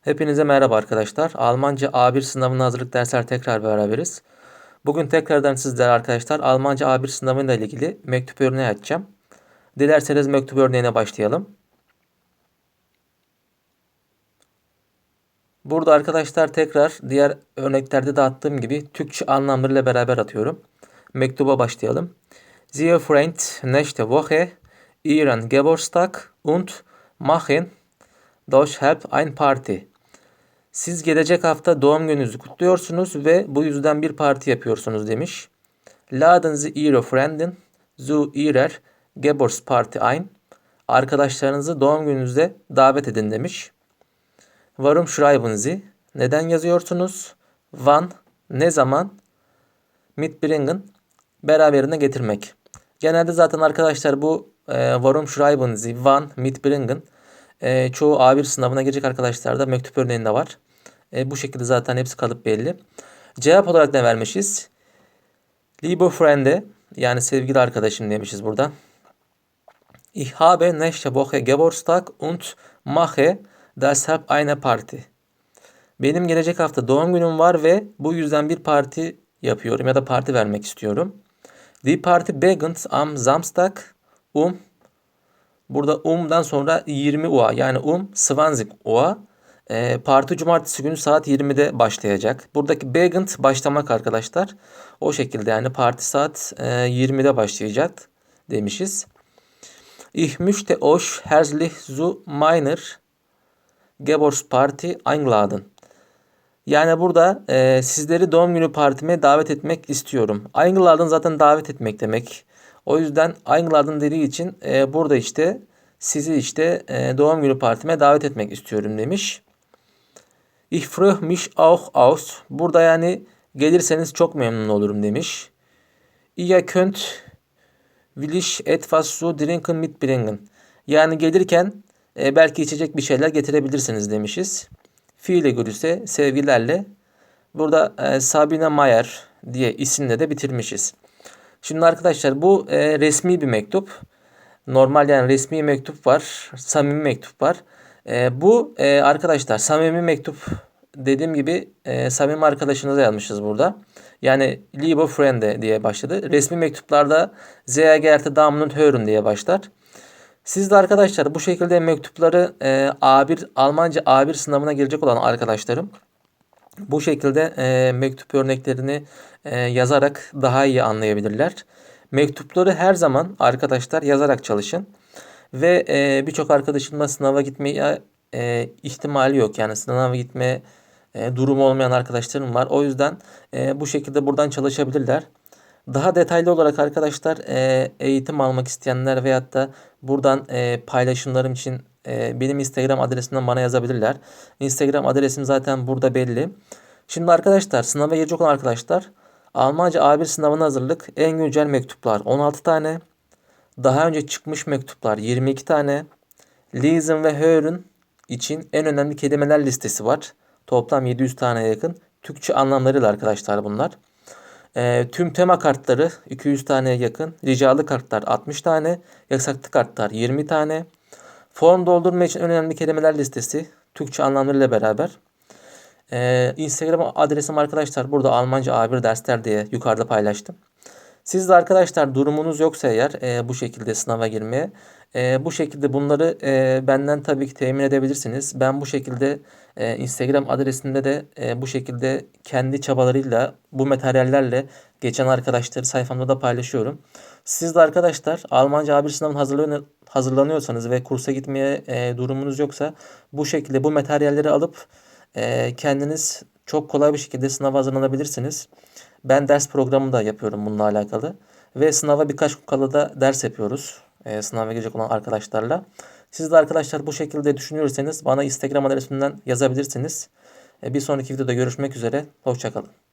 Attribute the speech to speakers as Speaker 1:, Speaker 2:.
Speaker 1: Hepinize merhaba arkadaşlar. Almanca A1 sınavına hazırlık dersler tekrar beraberiz. Bugün tekrardan sizlere arkadaşlar Almanca A1 sınavıyla ilgili mektup örneği açacağım. Dilerseniz mektup örneğine başlayalım. Burada arkadaşlar tekrar diğer örneklerde de attığım gibi Türkçe anlamlarıyla beraber atıyorum. Mektuba başlayalım. Sie Freund nächste Woche Ihren Geburtstag und machen deshalb ein Party. Siz gelecek hafta doğum gününüzü kutluyorsunuz ve bu yüzden bir parti yapıyorsunuz demiş. Laden Sie Ihre Freundin zu ihrer Geburtsparty ein. Arkadaşlarınızı doğum gününüzde davet edin demiş. Warum schreiben Sie? Neden yazıyorsunuz? Wann? Ne zaman? Mitbringen? Beraberine getirmek. Genelde zaten arkadaşlar bu e, Warum schreiben Sie? Wann? Mitbringen? E, çoğu A1 sınavına girecek arkadaşlarda mektup örneğinde var. E, bu şekilde zaten hepsi kalıp belli. Cevap olarak ne vermişiz? Liebe Freunde yani sevgili arkadaşım demişiz burada. Ich habe nächste Woche Geburtstag und mache deshalb eine Party. Benim gelecek hafta doğum günüm var ve bu yüzden bir parti yapıyorum ya da parti vermek istiyorum. Die Party beginnt am Samstag um Burada um'dan sonra 20 UA yani um 20 UA. E, parti cumartesi günü saat 20'de başlayacak. Buradaki beginnt başlamak arkadaşlar. O şekilde yani parti saat e, 20'de başlayacak demişiz. Ich möchte euch herzlich zu meiner Geburtsparty einladen. Yani burada e, sizleri doğum günü partime davet etmek istiyorum. Einladen zaten davet etmek demek. O yüzden Einladen dediği için e, burada işte sizi işte e, doğum günü partime davet etmek istiyorum demiş. Ich freue mich auch aus. Burada yani gelirseniz çok memnun olurum demiş. Ihr könnt will ich etwas zu trinken mitbringen. Yani gelirken e, belki içecek bir şeyler getirebilirsiniz demişiz. Fiile görürse sevgilerle. Burada e, Sabine Mayer diye isimle de bitirmişiz. Şimdi arkadaşlar bu e, resmi bir mektup. Normal yani resmi mektup var. Samimi mektup var. E, bu e, arkadaşlar samimi mektup dediğim gibi e, samimi arkadaşınıza yazmışız burada. Yani Liebe Freunde diye başladı. Resmi mektuplarda Sehr geehrte Damen diye başlar. Siz de arkadaşlar bu şekilde mektupları e, A1 Almanca A1 sınavına gelecek olan arkadaşlarım bu şekilde e, mektup örneklerini e, yazarak daha iyi anlayabilirler. Mektupları her zaman arkadaşlar yazarak çalışın. Ve e, birçok arkadaşımla sınava gitmeye e, ihtimali yok. Yani sınava gitme e, durumu olmayan arkadaşlarım var. O yüzden e, bu şekilde buradan çalışabilirler. Daha detaylı olarak arkadaşlar e, eğitim almak isteyenler veyahut da buradan e, paylaşımlarım için e, benim Instagram adresimden bana yazabilirler. Instagram adresim zaten burada belli. Şimdi arkadaşlar sınava girecek olan arkadaşlar Almanca A1 sınavına hazırlık en güncel mektuplar 16 tane. Daha önce çıkmış mektuplar 22 tane. Lesen ve hören için en önemli kelimeler listesi var. Toplam 700 tane yakın. Türkçe anlamlarıyla arkadaşlar bunlar. E, tüm tema kartları 200 taneye yakın. Ricalı kartlar 60 tane. Yasaklı kartlar 20 tane. Form doldurma için önemli kelimeler listesi. Türkçe anlamlarıyla beraber. Ee, Instagram adresim arkadaşlar burada Almanca A1 dersler diye yukarıda paylaştım. Siz de arkadaşlar durumunuz yoksa eğer e, bu şekilde sınava girmeye e, bu şekilde bunları e, benden tabii ki temin edebilirsiniz. Ben bu şekilde e, Instagram adresinde de e, bu şekilde kendi çabalarıyla bu materyallerle geçen arkadaşları sayfamda da paylaşıyorum. Siz de arkadaşlar Almanca A1 sınavına hazırlanıyor, hazırlanıyorsanız ve kursa gitmeye e, durumunuz yoksa bu şekilde bu materyalleri alıp e, kendiniz çok kolay bir şekilde sınava hazırlanabilirsiniz. Ben ders programı da yapıyorum bununla alakalı. Ve sınava birkaç gün kala da ders yapıyoruz. E, sınava girecek olan arkadaşlarla. Siz de arkadaşlar bu şekilde düşünüyorsanız bana Instagram adresinden yazabilirsiniz. E, bir sonraki videoda görüşmek üzere. Hoşçakalın.